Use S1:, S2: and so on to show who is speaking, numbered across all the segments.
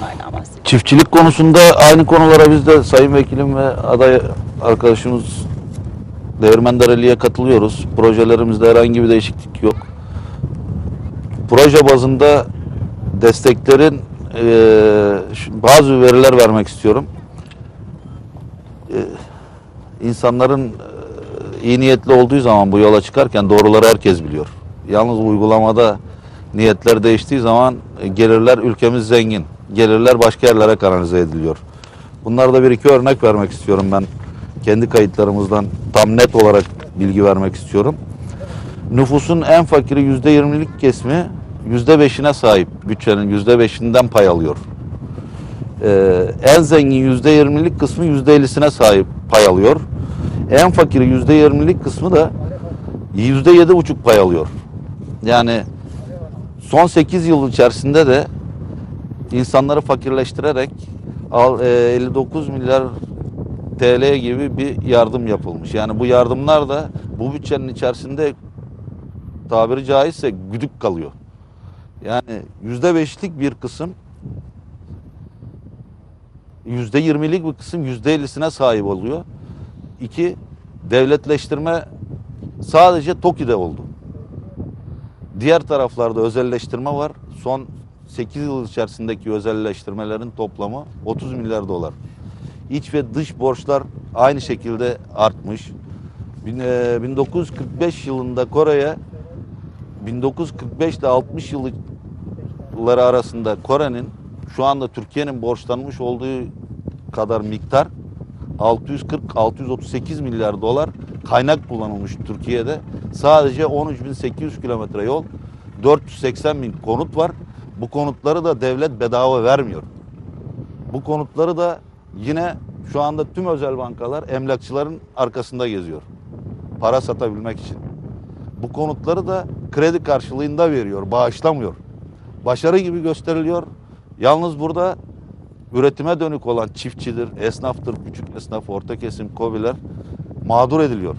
S1: Bunlardan bahsedelim.
S2: Çiftçilik konusunda aynı konulara biz de Sayın Vekilim ve aday arkadaşımız Değirmen Dereli'ye katılıyoruz. Projelerimizde herhangi bir değişiklik yok. Proje bazında desteklerin şu- bazı veriler vermek istiyorum. Eee, insanların eee, iyi niyetli olduğu zaman bu yola çıkarken doğruları herkes biliyor. Yalnız uygulamada niyetler değiştiği zaman e, gelirler ülkemiz zengin. Gelirler başka yerlere kanalize ediliyor. Bunlarda bir iki örnek vermek istiyorum ben. Kendi kayıtlarımızdan tam net olarak bilgi vermek istiyorum. Nüfusun en fakiri yüzde yirmilik kesimi yüzde beşine sahip. Bütçenin yüzde beşinden pay alıyor. Ee, en zengin yüzde yirmilik kısmı yüzde ellisine sahip pay alıyor. En fakiri yüzde yirmilik kısmı da yüzde yedi buçuk pay alıyor. Yani son 8 yıl içerisinde de insanları fakirleştirerek al- e, 59 milyar TL gibi bir yardım yapılmış. Yani bu yardımlar da bu bütçenin içerisinde tabiri caizse güdük kalıyor. Yani yüzde beşlik bir kısım yüzde yirmilik bir kısım yüzde ellisine sahip oluyor. İki, devletleştirme sadece TOKİ'de oldu. Diğer taraflarda özelleştirme var. Son 8 yıl içerisindeki özelleştirmelerin toplamı 30 milyar dolar. İç ve dış borçlar aynı şekilde artmış. Bin- e, 1945 yılında Kore'ye 1945 ile 60 yılları arasında Kore'nin şu anda Türkiye'nin borçlanmış olduğu kadar miktar 640-638 milyar dolar kaynak kullanılmış Türkiye'de. Sadece 13.800 kilometre yol, 480 bin konut var. Bu konutları da devlet bedava vermiyor. Bu konutları da yine şu anda tüm özel bankalar emlakçıların arkasında geziyor. Para satabilmek için. Bu konutları da kredi karşılığında veriyor, bağışlamıyor. Başarı gibi gösteriliyor. Yalnız burada üretime dönük olan çiftçidir, esnaftır, küçük esnaf, orta kesim, kobiler mağdur ediliyor.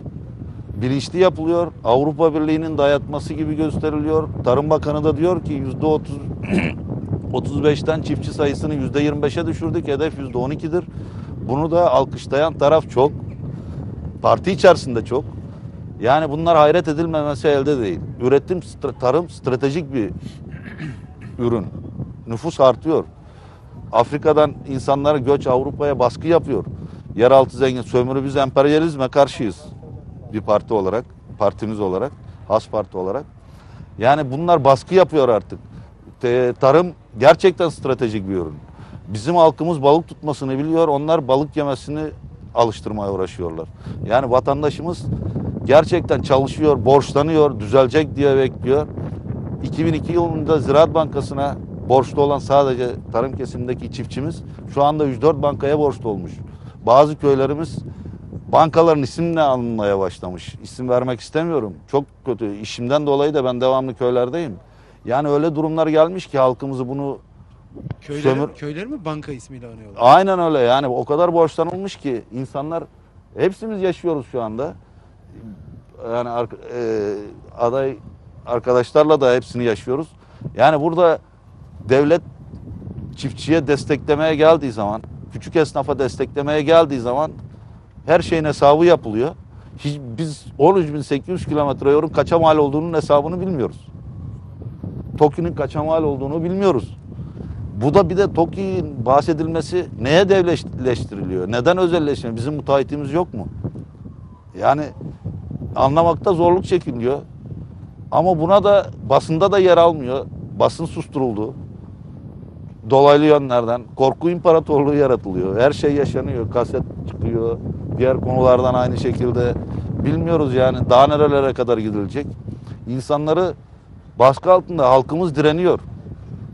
S2: Bilinçli yapılıyor. Avrupa Birliği'nin dayatması gibi gösteriliyor. Tarım Bakanı da diyor ki yüzde otuz 35'ten çiftçi sayısını yüzde 25'e düşürdük. Hedef yüzde 12'dir. Bunu da alkışlayan taraf çok. Parti içerisinde çok. Yani bunlar hayret edilmemesi elde değil. Üretim, tarım stratejik bir ürün. Nüfus artıyor. Afrika'dan insanlar göç Avrupa'ya baskı yapıyor. Yeraltı zengin sömürü biz emperyalizme karşıyız. Bir parti olarak, partimiz olarak, has parti olarak. Yani bunlar baskı yapıyor artık. Tarım gerçekten stratejik bir ürün. Bizim halkımız balık tutmasını biliyor. Onlar balık yemesini alıştırmaya uğraşıyorlar. Yani vatandaşımız gerçekten çalışıyor, borçlanıyor, düzelecek diye bekliyor. 2002 yılında Ziraat Bankası'na borçlu olan sadece tarım kesimindeki çiftçimiz şu anda 104 bankaya borçlu olmuş. Bazı köylerimiz bankaların isimle anılmaya başlamış. İsim vermek istemiyorum. Çok kötü. İşimden dolayı da ben devamlı köylerdeyim. Yani öyle durumlar gelmiş ki halkımızı bunu
S3: Köyleri,
S2: Sömür-
S3: köyleri mi banka ismiyle anıyorlar?
S2: Aynen öyle yani o kadar borçlanılmış ki insanlar hepsimiz yaşıyoruz şu anda. Yani ark- e, aday arkadaşlarla da hepsini yaşıyoruz. Yani burada devlet çiftçiye desteklemeye geldiği zaman, küçük esnafa desteklemeye geldiği zaman her şeyin hesabı yapılıyor. Hiç, biz 13.800 kilometre yolun kaça mal olduğunun hesabını bilmiyoruz. TOKİ'nin kaça mal olduğunu bilmiyoruz. Bu da bir de TOKİ'nin bahsedilmesi neye devletleştiriliyor? Neden özelleşmiyor? Bizim müteahhitimiz yok mu? Yani anlamakta zorluk çekiliyor. Ama buna da basında da yer almıyor. Basın susturuldu. Dolaylı yönlerden korku imparatorluğu yaratılıyor. Her şey yaşanıyor. Kaset çıkıyor. Diğer konulardan aynı şekilde bilmiyoruz yani daha nerelere kadar gidilecek. İnsanları baskı altında halkımız direniyor.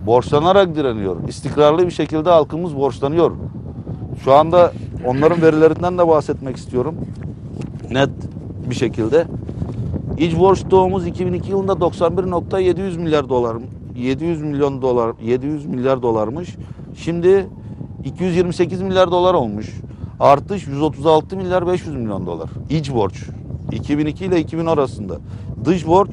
S2: Borçlanarak direniyor. İstikrarlı bir şekilde halkımız borçlanıyor. Şu anda onların verilerinden de bahsetmek istiyorum. Net bir şekilde. İç borç doğumuz 2002 yılında 91.700 milyar dolar 700 milyon dolar 700 milyar dolarmış. Şimdi 228 milyar dolar olmuş. Artış 136 milyar 500 milyon dolar. İç borç 2002 ile 2000 arasında. Dış borç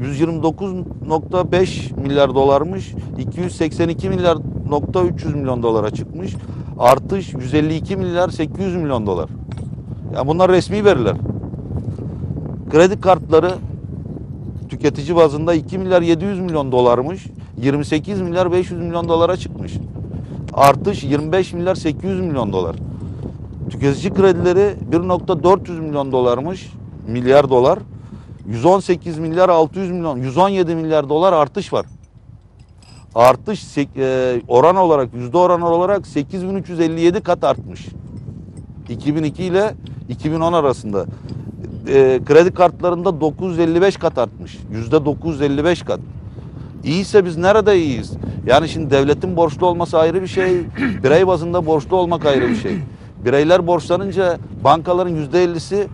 S2: 129.5 milyar dolarmış. 282 milyar 4.300 milyon dolara çıkmış. Artış 152 milyar 800 milyon dolar. Ya bunlar resmi veriler. Kredi kartları tüketici bazında 2 milyar 700 milyon dolarmış. 28 milyar 500 milyon dolara çıkmış. Artış 25 milyar 800 milyon dolar. Tüketici kredileri 1.400 milyon dolarmış. Milyar dolar. 118 milyar 600 milyon, 117 milyar dolar artış var. Artış e, oran olarak, yüzde oran olarak 8357 kat artmış. 2002 ile 2010 arasında. E, kredi kartlarında 955 kat artmış. Yüzde 955 kat. İyiyse biz nerede iyiyiz? Yani şimdi devletin borçlu olması ayrı bir şey, birey bazında borçlu olmak ayrı bir şey. Bireyler borçlanınca bankaların yüzde ellisi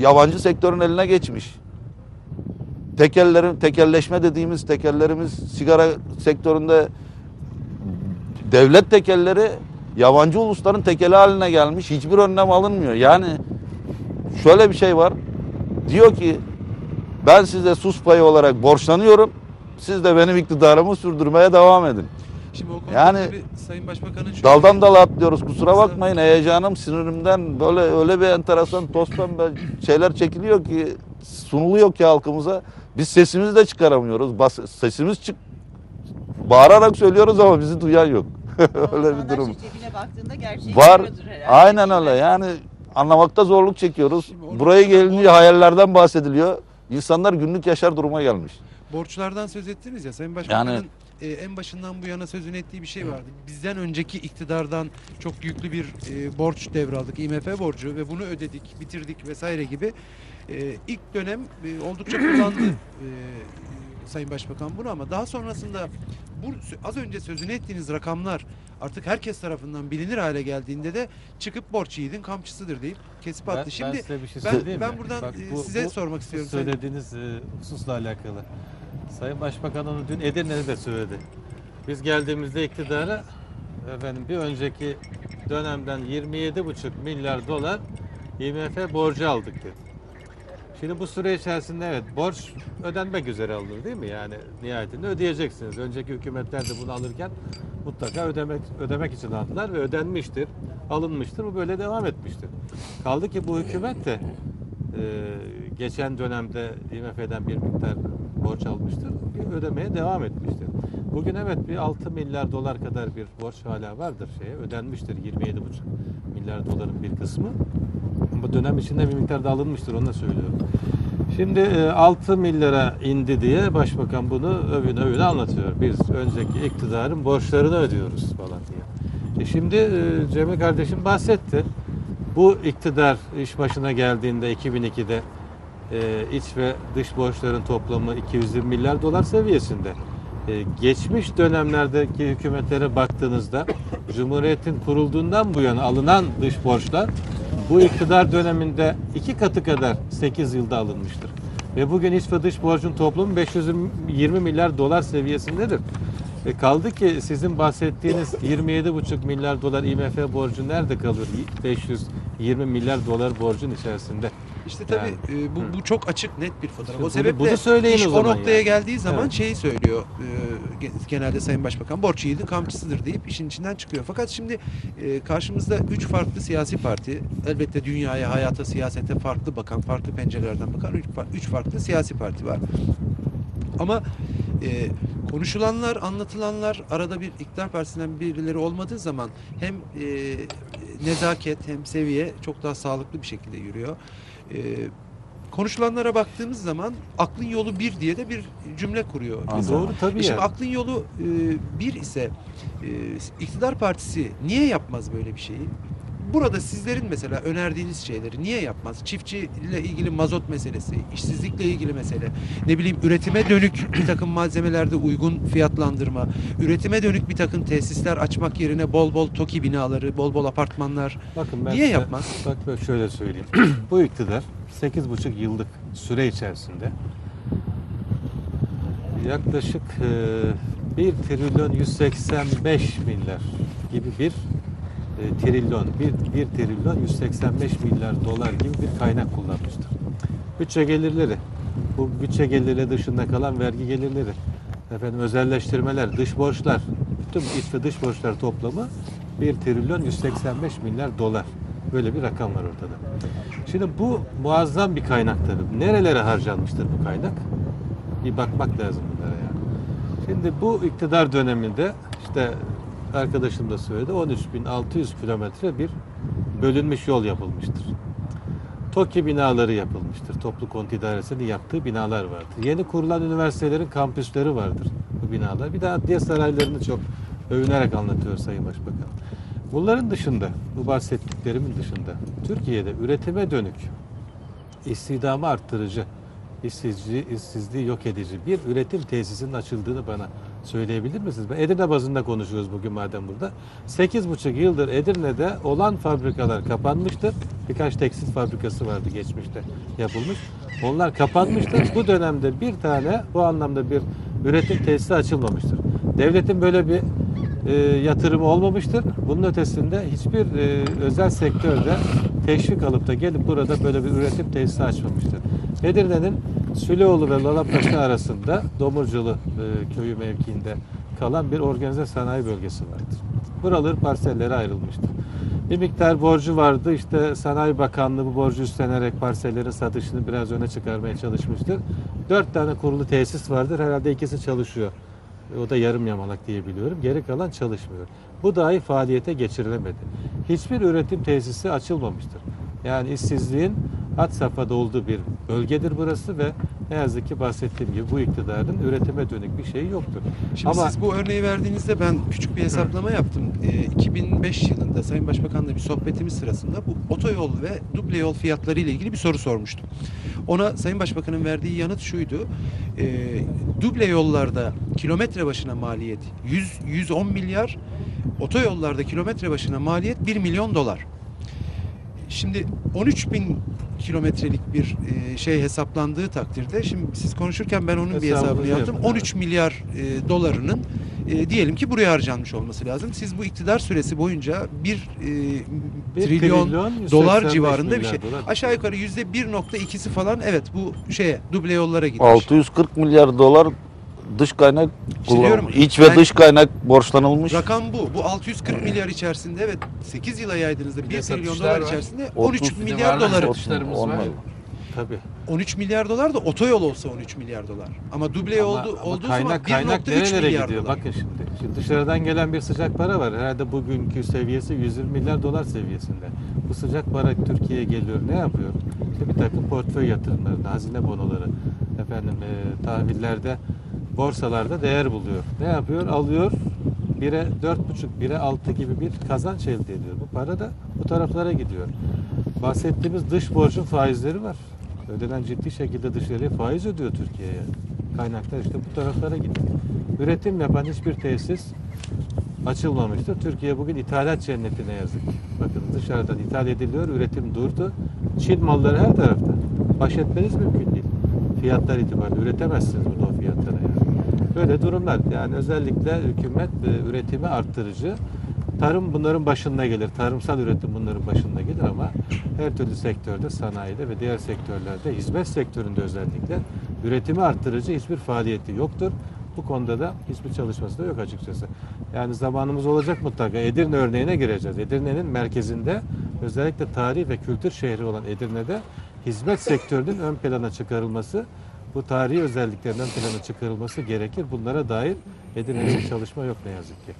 S2: yabancı sektörün eline geçmiş. Tekellerin, tekelleşme dediğimiz tekellerimiz sigara sektöründe devlet tekelleri yabancı ulusların tekeli haline gelmiş. Hiçbir önlem alınmıyor. Yani şöyle bir şey var. Diyor ki ben size sus payı olarak borçlanıyorum. Siz de benim iktidarımı sürdürmeye devam edin.
S3: Şimdi o konuda
S2: Yani
S3: tabii Sayın Başbakan'ın şöyle
S2: Daldan dala atlıyoruz. Kusura bakmayın heyecanım sinirimden böyle öyle bir enteresan toz pembe şeyler çekiliyor ki sunuluyor ki halkımıza. Biz sesimizi de çıkaramıyoruz. Bas, sesimiz çık bağırarak söylüyoruz ama bizi duyan yok. öyle bir durum.
S1: cebine baktığında gerçeği
S2: Var. Aynen öyle. Yani anlamakta zorluk çekiyoruz. Buraya gelince hayallerden bahsediliyor. İnsanlar günlük yaşar duruma gelmiş.
S3: borçlardan söz ettiniz ya Sayın Başbakan'ın
S2: Yani-
S3: e, en başından bu yana sözünü ettiği bir şey vardı. Bizden önceki iktidardan çok yüklü bir e, borç devraldık. IMF borcu ve bunu ödedik, bitirdik vesaire gibi. E, ilk dönem e, oldukça kullandı e, Sayın Başbakan bunu ama daha sonrasında bu az önce sözünü ettiğiniz rakamlar artık herkes tarafından bilinir hale geldiğinde de çıkıp borç yiğidin kamçısıdır deyip kesip attı.
S4: Ben,
S3: Şimdi
S4: ben size bir şey
S3: ben, ben
S4: mi?
S3: buradan
S4: Bak
S3: e,
S4: bu-
S3: size
S4: bu
S3: sormak istiyorum. Sayın-
S4: Söylediğiniz e, hususla alakalı. Sayın Başbakan onu dün Edirne'de de söyledi. Biz geldiğimizde iktidara efendim bir önceki dönemden 27,5 milyar dolar IMF borcu aldık dedi. Şimdi bu süre içerisinde evet borç ödenmek üzere alınır değil mi? Yani nihayetinde ödeyeceksiniz. Önceki hükümetler de bunu alırken mutlaka ödemek ödemek için aldılar ve ödenmiştir, alınmıştır. Bu böyle devam etmiştir. Kaldı ki bu hükümet de e, geçen dönemde IMF'den bir miktar borç almıştır. Ödemeye devam etmiştir. Bugün evet bir 6 milyar dolar kadar bir borç hala vardır şeye. Ödenmiştir 27,5 milyar doların bir kısmı. Bu dönem içinde bir miktar da alınmıştır onu da söylüyorum. Şimdi e, 6 milyara indi diye başbakan bunu övün övün anlatıyor. Biz önceki iktidarın borçlarını ödüyoruz falan diye. E şimdi e, Cemil kardeşim bahsetti. Bu iktidar iş başına geldiğinde 2002'de e, iç ve dış borçların toplamı 220 milyar dolar seviyesinde. E, geçmiş dönemlerdeki hükümetlere baktığınızda Cumhuriyet'in kurulduğundan bu yana alınan dış borçlar bu iktidar döneminde iki katı kadar 8 yılda alınmıştır. Ve bugün iç ve dış borcun toplamı 520 milyar dolar seviyesindedir. E kaldı ki sizin bahsettiğiniz 27,5 milyar dolar IMF borcu nerede kalır? 520 milyar dolar borcun içerisinde.
S3: İşte tabii
S4: Yani.
S3: e, bu, bu çok açık net bir fotoğraf.
S4: İşte
S3: o sebeple
S4: bunu söyleyin
S3: iş
S4: o
S3: o, noktaya
S4: yani.
S3: geldiği zaman
S4: Evet.
S3: şeyi söylüyor e, ge- genelde Sayın Başbakan borç yiğidin kamçısıdır deyip işin içinden çıkıyor. Fakat şimdi e, karşımızda üç farklı siyasi parti elbette dünyaya, hayata, siyasete farklı bakan, farklı pencerelerden bakan üç, üç farklı siyasi parti var. Ama e, konuşulanlar, anlatılanlar arada bir iktidar partisinden birileri olmadığı zaman hem e, nezaket hem seviye çok daha sağlıklı bir şekilde yürüyor. E, konuşulanlara baktığımız zaman aklın yolu bir diye de bir cümle kuruyor. İnsan.
S4: Doğru tabii
S3: E Şimdi
S4: ya.
S3: aklın yolu e, bir ise e, iktidar partisi niye yapmaz böyle bir şeyi? Burada sizlerin mesela önerdiğiniz şeyleri niye yapmaz? Çiftçiyle ilgili mazot meselesi, işsizlikle ilgili mesele, ne bileyim üretime dönük bir takım malzemelerde uygun fiyatlandırma, üretime dönük bir takım tesisler açmak yerine bol bol TOKİ binaları, bol bol apartmanlar.
S4: Bakın ben
S3: Niye
S4: size-
S3: yapmaz?
S4: Bak ben şöyle söyleyeyim. Bu iktidar 8,5 yıllık süre içerisinde yaklaşık e, 1 trilyon 185 milyar gibi bir e, trilyon, 1, 1 trilyon 185 milyar dolar gibi bir kaynak kullanmıştır. Bütçe gelirleri, bu bütçe gelirleri dışında kalan vergi gelirleri, efendim özelleştirmeler, dış borçlar, bütün iç ve dış borçlar toplamı 1 trilyon 185 milyar dolar. Böyle bir rakam var ortada. Şimdi bu muazzam bir kaynak tabii. Nerelere harcanmıştır bu kaynak? Bir bakmak lazım bunlara yani. Şimdi bu iktidar döneminde işte arkadaşım da söyledi 13.600 kilometre bir bölünmüş yol yapılmıştır. TOKİ binaları yapılmıştır. Toplu konut idaresinin yaptığı binalar vardır. Yeni kurulan üniversitelerin kampüsleri vardır bu binalar. Bir de adliye saraylarını çok övünerek anlatıyor Sayın Başbakan. Bunların dışında, bu bahsettiklerimin dışında Türkiye'de üretime dönük, istihdamı arttırıcı, işsizliği, işsizliği yok edici bir üretim tesisinin açıldığını bana söyleyebilir misiniz? Edirne bazında konuşuyoruz bugün madem burada. 8,5 yıldır Edirne'de olan fabrikalar kapanmıştır. Birkaç tekstil fabrikası vardı geçmişte yapılmış. Onlar kapanmıştır. Bu dönemde bir tane bu anlamda bir üretim tesisi açılmamıştır. Devletin böyle bir e, yatırımı olmamıştır. Bunun ötesinde hiçbir e, özel sektörde teşvik alıp da gelip burada böyle bir üretim tesisi açmamıştır. Edirne'nin Süleoğlu ve Lalapaşa arasında Domurculu e, köyü mevkiinde kalan bir organize sanayi bölgesi vardır. Buralar parsellere ayrılmıştır. Bir miktar borcu vardı. İşte Sanayi Bakanlığı bu borcu üstlenerek parsellerin satışını biraz öne çıkarmaya çalışmıştır. Dört tane kurulu tesis vardır. Herhalde ikisi çalışıyor. O da yarım yamalak diye biliyorum. Geri kalan çalışmıyor. Bu dahi faaliyete geçirilemedi. Hiçbir üretim tesisi açılmamıştır. Yani işsizliğin had safhada olduğu bir bölgedir burası ve ne yazık ki bahsettiğim gibi bu iktidarın üretime dönük bir şeyi yoktur.
S3: Şimdi
S4: Ama
S3: siz bu örneği verdiğinizde ben küçük bir hesaplama yaptım. Ee, 2005 yılında Sayın Başbakan'la bir sohbetimiz sırasında bu otoyol ve duble yol fiyatları ile ilgili bir soru sormuştum. Ona Sayın Başbakan'ın verdiği yanıt şuydu. Ee, duble yollarda kilometre başına maliyet 100 110 milyar, otoyollarda kilometre başına maliyet 1 milyon dolar. Şimdi 13 bin kilometrelik bir e, şey hesaplandığı takdirde şimdi siz konuşurken ben onun bir
S4: Hesabını
S3: hesabını yaptım.
S4: yapın,
S3: 13 milyar e, dolarının e, diyelim ki buraya harcanmış olması lazım. Siz bu iktidar süresi boyunca bir, e,
S4: Bir
S3: trilyon,
S4: trilyon,
S3: dolar
S4: 185
S3: civarında bir şey.
S4: dolar.
S3: Aşağı yukarı yüzde 1.2'si falan evet bu şeye duble yollara gitmiş.
S2: 640 milyar dolar dış kaynak kullanılmış. İç ve dış kaynak borçlanılmış.
S3: Rakam bu. Bu 640 milyar içerisinde evet 8 yıla yaydığınızda
S1: Bir
S3: 1
S1: de
S3: trilyon dolar
S1: var.
S3: içerisinde
S2: 30
S3: 13
S2: bir de
S3: milyar doları.
S2: Olmaz.
S4: tabii.
S3: 13 milyar dolar da otoyol olsa 13 milyar dolar. Ama duble
S4: Ama-
S3: oldu,
S4: ama
S3: olduğu
S4: kaynak,
S3: zaman
S4: kaynak
S3: 1.3
S4: nerelere
S3: milyar
S4: gidiyor?
S3: dolar.
S4: Bakın şimdi. Şimdi dışarıdan gelen bir sıcak para var. Herhalde bugünkü seviyesi 120 milyar dolar seviyesinde. Bu sıcak para Türkiye'ye geliyor. Ne yapıyor? İşte bir takım portföy yatırımları, hazine bonoları, efendim e, tahvillerde, borsalarda değer buluyor. Ne yapıyor? Alıyor. Bire dört buçuk, bire altı gibi bir kazanç elde ediyor. Bu para da bu taraflara gidiyor. Bahsettiğimiz dış borcun faizleri var. Ödenen ciddi şekilde dışarıya faiz ödüyor Türkiye'ye. Kaynaklar işte bu taraflara gidiyor. Üretim yapan hiçbir tesis açılmamıştır. Türkiye bugün ithalat cenneti ne yazık. Bakın dışarıdan ithal ediliyor, üretim durdu. Çin malları her tarafta. Baş etmeniz mümkün değil. Fiyatlar itibariyle üretemezsiniz burada o fiyatlara yani. Böyle durumlar. Yani özellikle hükümet e, üretimi arttırıcı. Tarım bunların başında gelir. Tarımsal üretim bunların başında gelir ama her türlü sektörde, sanayide ve diğer sektörlerde, hizmet sektöründe özellikle üretimi arttırıcı hiçbir faaliyeti yoktur. Bu konuda da hiçbir çalışması da yok açıkçası. Yani zamanımız olacak mutlaka. Edirne örneğine gireceğiz. Edirne'nin merkezinde özellikle tarih ve kültür şehri olan Edirne'de hizmet sektörünün ön plana çıkarılması, bu tarihi özelliklerinden plana çıkarılması gerekir. Bunlara dair edinilen çalışma yok ne yazık ki.